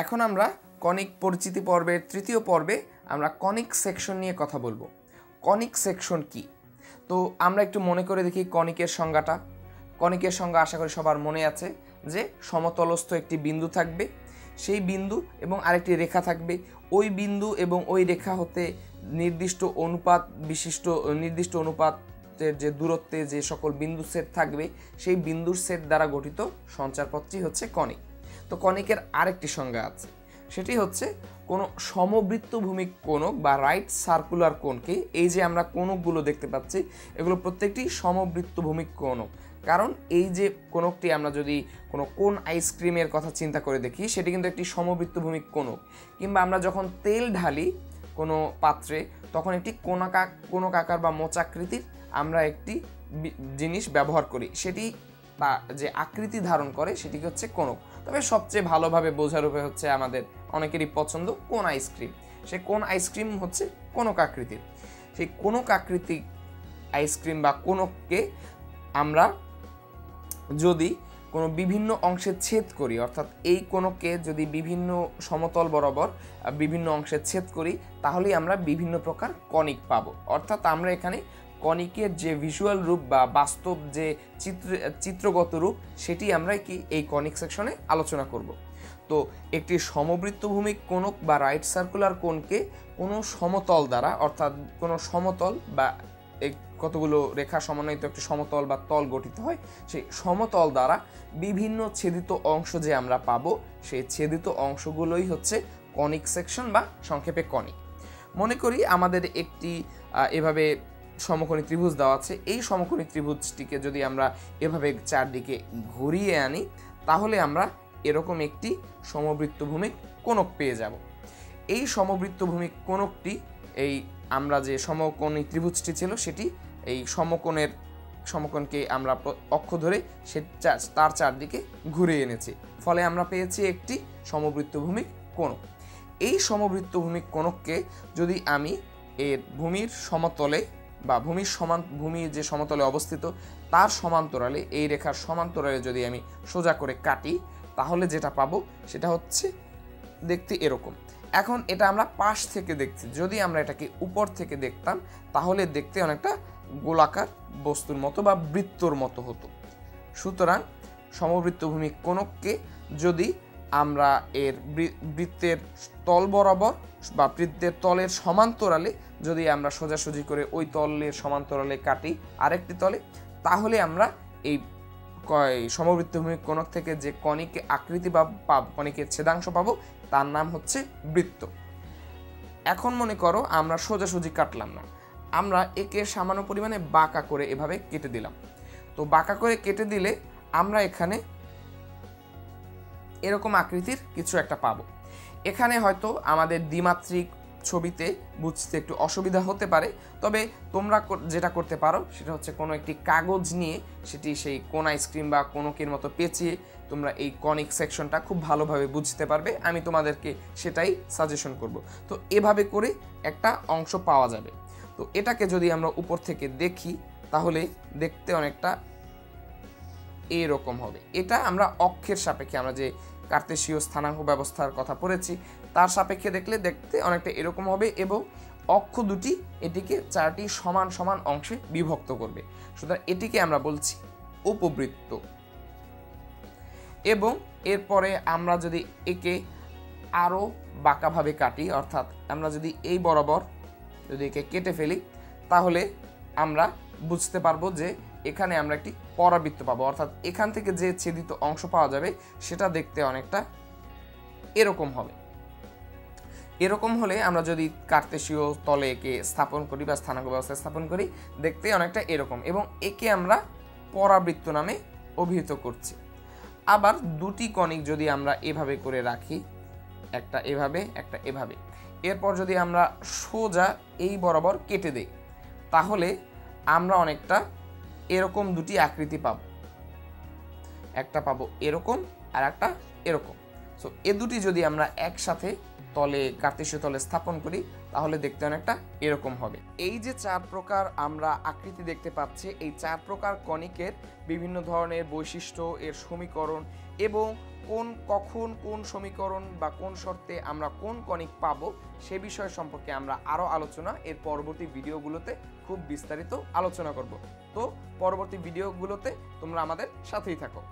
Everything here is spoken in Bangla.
এখন আমরা কনিক পরিচিতি পর্বের তৃতীয় পর্বে আমরা কনিক সেকশন নিয়ে কথা বলব। কনিক সেকশন কি? তো আমরা একটু মনে করে দেখি কনিকের সংজ্ঞাটা। কনিকের সংজ্ঞা আশা করি সবার মনে আছে যে সমতলস্থ একটি বিন্দু থাকবে, সেই বিন্দু এবং আরেকটি রেখা থাকবে। ওই বিন্দু এবং ওই রেখা হতে নির্দিষ্ট অনুপাত, বিশিষ্ট, নির্দিষ্ট অনুপাতের যে দূরত্বে যে সকল বিন্দু সেট থাকবে, সেই বিন্দুর সেট দ্বারা গঠিত সঞ্চারপথটি হচ্ছে কনিক। তো কনিকের আরেকটি সংজ্ঞা আছে। সেটি হচ্ছে, কোনো সমবৃত্তভূমি কোণক বা রাইট সার্কুলার কোণকে এই যে আমরা কোণকগুলো দেখতে পাচ্ছি, এগুলো প্রত্যেকটি সমবৃত্তভূমি কোণক। কারণ এই যে কোণকটি আমরা যদি কোনো কোন আইসক্রিমের কথা চিন্তা করে দেখি, সেটি কিন্তু একটি সমবৃত্তভূমি কোণক। কিংবা আমরা যখন তেল ঢালি কোনো পাত্রে, তখন একটি কোনাকা কোনক আকার বা মোচাকৃতির আমরা একটি জিনিস ব্যবহার করি। সেটি তা যে আকৃতি ধারণ করে সেটি হচ্ছে কোনক তবে সবচেয়ে ভালোভাবে বোঝার উপায় হচ্ছে আমাদের অনেকেরই পছন্দ কোন আইসক্রিম সে কোন আইসক্রিম হচ্ছে কোনক আকৃতির। সেই কোনক আকৃতি আইসক্রিম বা কোনককে আমরা যদি কোনো বিভিন্ন অংশে ছেদ করি, অর্থাৎ এই কোনকে যদি বিভিন্ন সমতল বরাবর বিভিন্ন অংশে ছেদ করি, তাহলেই আমরা বিভিন্ন প্রকার কনিক পাব। অর্থাৎ আমরা এখানে কনিকের যে ভিজুয়াল রূপ বা বাস্তব যে চিত্র চিত্রগত রূপ, সেটি আমরা কি এই কনিক সেকশনে আলোচনা করব। তো একটি সমবৃত্তভূমি কোণক বা রাইট সার্কুলার কোণকে কোনো সমতল দ্বারা, অর্থাৎ কোনো সমতল বা কতগুলো রেখা সমন্বয়িত একটি সমতল বা তল গঠিত হয়, সেই সমতল দ্বারা বিভিন্ন ছেদিত অংশ যে আমরা পাবো, সেই ছেদিত অংশগুলোই হচ্ছে কনিক সেকশন বা সংক্ষেপে কনিক মনে করি আমাদের একটি এভাবে সমকোণী ত্রিভুজ দেওয়া আছে। এই সমকোণী ত্রিভুজটিকে যদি আমরা এভাবে চারদিকে ঘুরিয়ে আনি, তাহলে আমরা এরকম একটি সমবৃত্তভূমি কোণক পেয়ে যাব। এই সমবৃত্তভূমি কোণকটি, এই আমরা যে সমকোণী ত্রিভুজটি ছিল, সেটি এই সমকোণের, সমকোণকে আমরা অক্ষ ধরে সে তার চারদিকে ঘুরে এনেছি। ফলে আমরা পেয়েছি একটি সমবৃত্তভূমি কোণক। এই সমবৃত্তভূমি কোণককে যদি আমি এর ভূমির সমতলে বা ভূমির সমান, ভূমি যে সমতলে অবস্থিত, তার সমান্তরালে, এই রেখার সমান্তরালে যদি আমি সোজা করে কাটি, তাহলে যেটা পাবো, সেটা হচ্ছে দেখতে এরকম। এখন এটা আমরা পাশ থেকে দেখছি। যদি আমরা এটাকে উপর থেকে দেখতাম, তাহলে দেখতে অনেকটা গোলাকার বস্তুর মতো বা বৃত্তর মতো হতো। সুতরাং সমবৃত্তভূমি কোণককে যদি আমরা এর বৃত্তের তল বরাবর বা বৃত্তের তলের সমান্তরালে যদি আমরা সোজাসুজি করে ওই তলের সমান্তরালে কাটি আরেকটি তলে, তাহলে আমরা এই সমবৃত্তভূমি কোণক থেকে যে কণিকে আকৃতি বা পাব কণিকের ছেদাংশ পাবো, তার নাম হচ্ছে বৃত্ত। এখন মনে করো আমরা সোজাসুজি কাটলাম না। আমরা একে সামান্য পরিমাণে বাঁকা করে এভাবে কেটে দিলাম। তো বাঁকা করে কেটে দিলে আমরা এখানে এরকম আকৃতির কিছু একটা পাবো। এখানে হয়তো আমাদের দ্বিমাত্রিক ছবিতে বুঝতে একটু অসুবিধা হতে পারে। তবে তোমরা যেটা করতে পারো, সেটা হচ্ছে কোনো একটি কাগজ নিয়ে সেটি সেই কোন আইসক্রিম বা কোনকের মতো পেঁচিয়ে তোমরা এই কনিক সেকশনটা খুব ভালোভাবে বুঝতে পারবে। আমি তোমাদেরকে সেটাই সাজেশন করব। তো এভাবে করে একটা অংশ পাওয়া যাবে। তো এটাকে যদি আমরা উপর থেকে দেখি, তাহলে দেখতে অনেকটা এরকম হবে। এটা আমরা অক্ষের সাপেক্ষে আমরা যে কার্তেশীয় স্থানাঙ্ক ব্যবস্থার কথা পড়েছি তার সাপেক্ষে দেখলে দেখতে অনেকটা এরকম হবে এবং অক্ষ দুটি এটিকে চারটি সমান সমান অংশে বিভক্ত করবে। সুতরাং এটিকে আমরা বলছি উপবৃত্ত। এবং এরপরে আমরা যদি একে আরও বাঁকাভাবে কাটি, অর্থাৎ আমরা যদি এই বরাবর যদি একে কেটে ফেলি, তাহলে আমরা বুঝতে পারব যে এখানে আমরা একটি পরাবৃত্ত পাবো। অর্থাৎ এখান থেকে যে ছেদিত অংশ পাওয়া যাবে, সেটা দেখতে অনেকটা এরকম হবে। এরকম হলে আমরা যদি কার্তেশীয় তলে একে স্থাপন করি বা স্থানাঙ্ক ব্যবস্থা স্থাপন করি, দেখতে অনেকটা এরকম এবং একে আমরা পরাবৃত্ত নামে অভিহিত করছি। আবার দুটি কণিক যদি আমরা এভাবে করে রাখি, একটা এভাবে একটা এভাবে, এরপর যদি আমরা সোজা এই বরাবর কেটে দেই, তাহলে আমরা অনেকটা এরকম দুটি আকৃতি পাব। একটা পাবো এরকম আর একটা এরকম। সো এ দুটি যদি আমরা একসাথে তলে, কার্তেশীয় তলে স্থাপন করি, তাহলে দেখতে অনেকটা এরকম হবে। এই যে চার প্রকার আমরা আকৃতি দেখতে পাচ্ছি, এই চার প্রকার কণিকের বিভিন্ন ধরনের বৈশিষ্ট্য, এর সমীকরণ এবং কোন, কখন, কোন সমীকরণ বা কোন শর্তে আমরা কোন কণিক পাব, সে বিষয় সম্পর্কে আমরা আরও আলোচনা এর পরবর্তী ভিডিওগুলোতে খুব বিস্তারিত আলোচনা করব। তো পরবর্তী ভিডিওগুলোতে তোমরা আমাদের সাথেই থাকো।